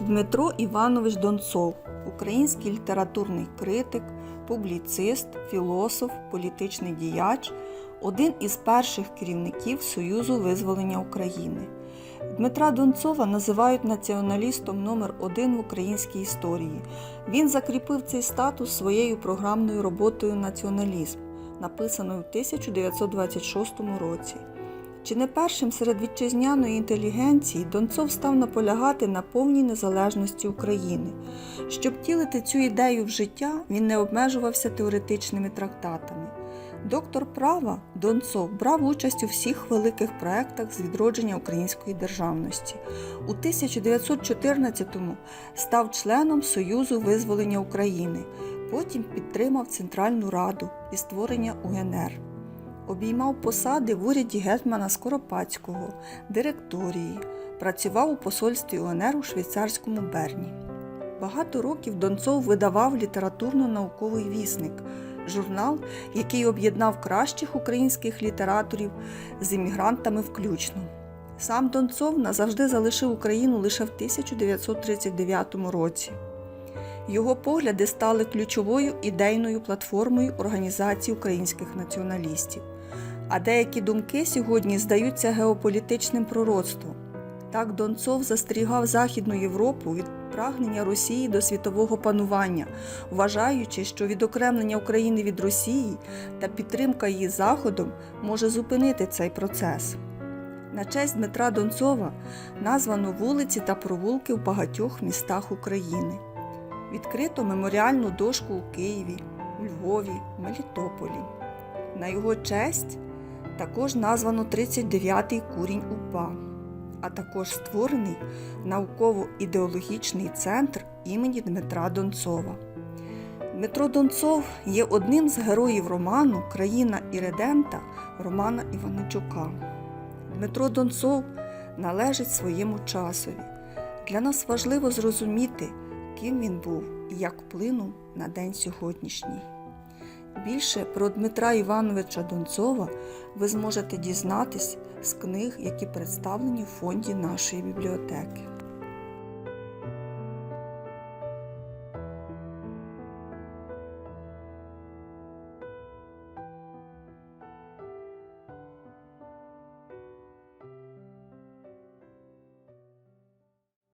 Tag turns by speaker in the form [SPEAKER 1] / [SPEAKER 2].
[SPEAKER 1] Дмитро Іванович Донцов, український літературний критик, публіцист, філософ, політичний діяч, один із перших керівників Союзу визволення України. Дмитра Донцова називають націоналістом номер один в українській історії. Він закріпив цей статус своєю програмною роботою Націоналізм, написаною в 1926 році. Чи не першим серед вітчизняної інтелігенції Донцов став наполягати на повній незалежності України. Щоб втілити цю ідею в життя, він не обмежувався теоретичними трактатами. Доктор права Донцов брав участь у всіх великих проектах з відродження української державності. У 1914-му став членом Союзу визволення України, потім підтримав Центральну Раду і створення УНР обіймав посади в уряді гетьмана Скоропадського, директорії, працював у посольстві УНР у швейцарському Берні. Багато років Донцов видавав літературно-науковий вісник, журнал, який об'єднав кращих українських літераторів з іммігрантами включно. Сам Донцов назавжди залишив Україну лише в 1939 році. Його погляди стали ключовою ідейною платформою організації українських націоналістів, а деякі думки сьогодні здаються геополітичним пророцтвом. Так Донцов застерігав Західну Європу від прагнення Росії до світового панування, вважаючи, що відокремлення України від Росії та підтримка її Заходом може зупинити цей процес. На честь Дмитра Донцова названо вулиці та провулки в багатьох містах України. Відкрито меморіальну дошку у Києві, у Львові, Мелітополі. На його честь також названо 39-й курінь УПА, а також створений науково-ідеологічний центр імені Дмитра Донцова. Дмитро Донцов є одним з героїв роману Країна Іридента Романа Іваничука. Дмитро Донцов належить своєму часові. Для нас важливо зрозуміти, ким він був і як вплинув на день сьогоднішній. Більше про Дмитра Івановича Донцова ви зможете дізнатись з книг, які представлені в фонді нашої бібліотеки.